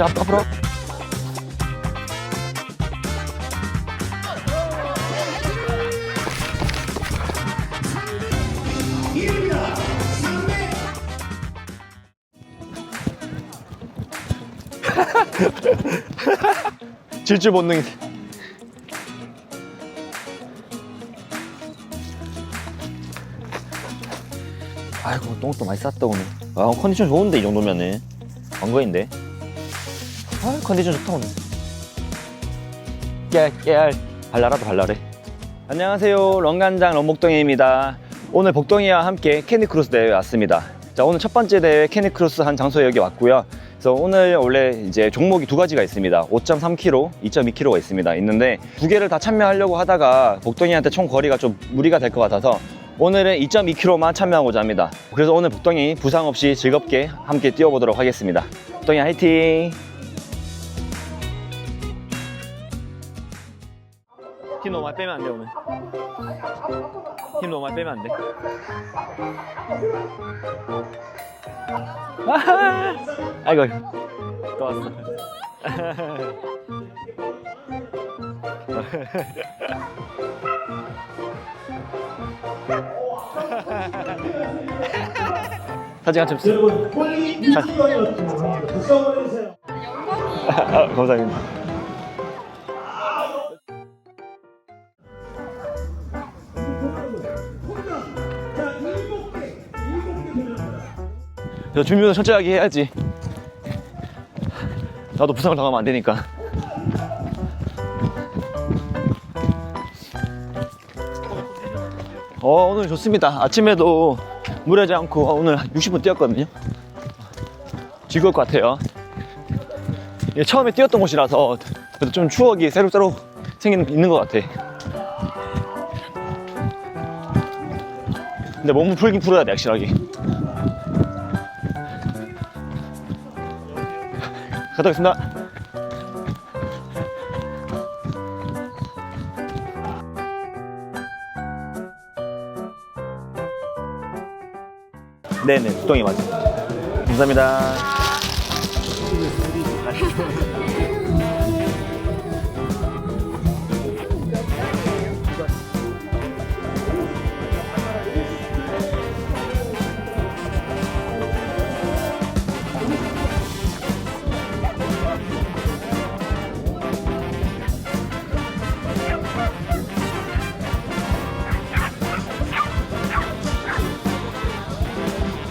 살짝 앞- 앞으로. 질주 본능. 아이고 똥도 많이 쌌다 오늘. 아 컨디션 좋은데 이 정도면은 왕거인데. 아 컨디션 좋다 오늘. 깨알 깨알 발랄하다 발랄해. 안녕하세요 런간장 런목동입니다. 오늘 복동이와 함께 캐니크로스 대회에 왔습니다. 자 오늘 첫 번째 대회 캐니크로스 한 장소에 여기 왔고요. 그래서 오늘 원래 이제 종목이 두 가지가 있습니다. 5.3km, 2.2km가 있습니다. 있는데 두 개를 다 참여하려고 하다가 복동이한테 총 거리가 좀 무리가 될 것 같아서 오늘은 2.2km만 참여하고자 합니다. 그래서 오늘 복동이 부상 없이 즐겁게 함께 뛰어보도록 하겠습니다. 복동이 화이팅! 힘 너무 많이 빼면 안 돼 오늘. 힘 너무 많이 빼면 안 돼. 아하! 아이고 또 왔어. 사진 한참 쓰. 여러분 폴리 뮤지엄이었습니다. 국성을 해주세요. 아, 감사합니다. 저 준비도 철저하게 해야지. 나도 부상을 당하면 안 되니까. 어, 오늘 좋습니다. 아침에도 무리하지 않고 오늘 60분 뛰었거든요. 즐거울 것 같아요. 이게 처음에 뛰었던 곳이라서 그래도 좀 추억이 새록새록 생긴 있는 것 같아. 근데 몸은 풀긴 풀어야 돼, 확실하게. 갔다 오겠습니다. 네네, 국동이 맞아. 감사합니다.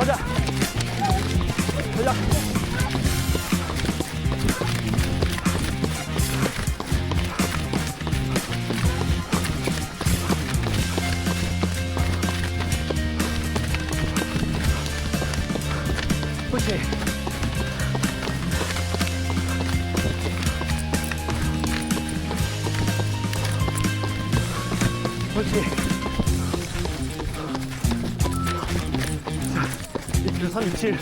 가자. 가자. 그렇지. 그 2kg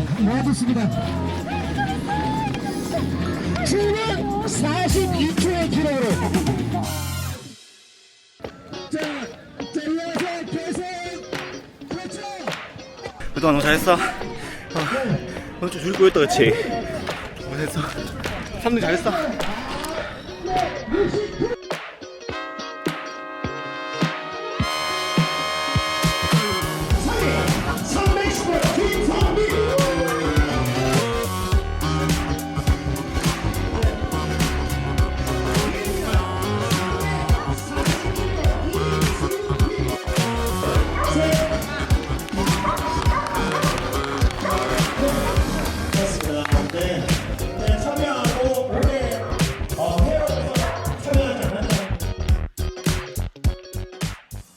모았습니다. 7분 42초의 기록으로. 자, 자, 이어서 계속. 그렇죠. 그동안 너무 잘했어. 어, 오늘 좀 줄일 거였다, 그치? 고생했어. 3등 잘했어.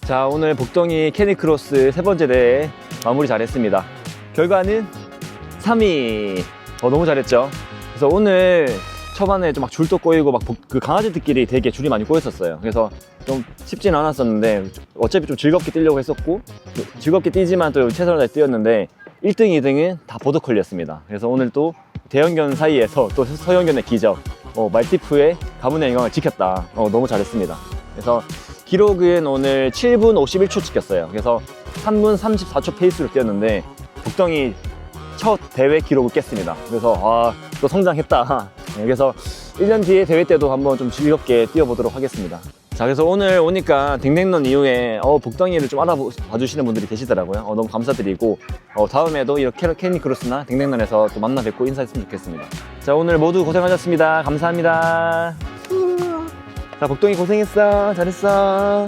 자, 오늘 복덩이 캐니크로스 세 번째 대회 마무리 잘했습니다. 결과는 3위. 어, 너무 잘했죠? 그래서 오늘 초반에 좀 막 줄도 꼬이고 막 그 강아지들끼리 되게 줄이 많이 꼬였었어요. 그래서 좀 쉽지는 않았었는데 어차피 좀 즐겁게 뛰려고 했었고 즐겁게 뛰지만 또 최선을 다해 뛰었는데 1등, 2등은 다 보더컬리였습니다. 그래서 오늘 또 대형견 사이에서 또 서형견의 기적, 어, 말티프의 가문의 영광을 지켰다. 어, 너무 잘했습니다. 그래서 기록은 오늘 7분 51초 찍혔어요. 그래서 3분 34초 페이스로 뛰었는데 북덩이 첫 대회 기록을 깼습니다. 그래서 아, 또 성장했다. 네, 그래서 1년 뒤에 대회 때도 한번 좀 즐겁게 뛰어보도록 하겠습니다. 자, 그래서 오늘 오니까 댕댕런 이후에 어, 복덩이를 좀 알아봐 주시는 분들이 계시더라고요. 어, 너무 감사드리고 어, 다음에도 이렇게 캐니크로스나 댕댕런에서 또 만나 뵙고 인사했으면 좋겠습니다. 자, 오늘 모두 고생하셨습니다. 감사합니다. 자, 복덩이 고생했어. 잘했어.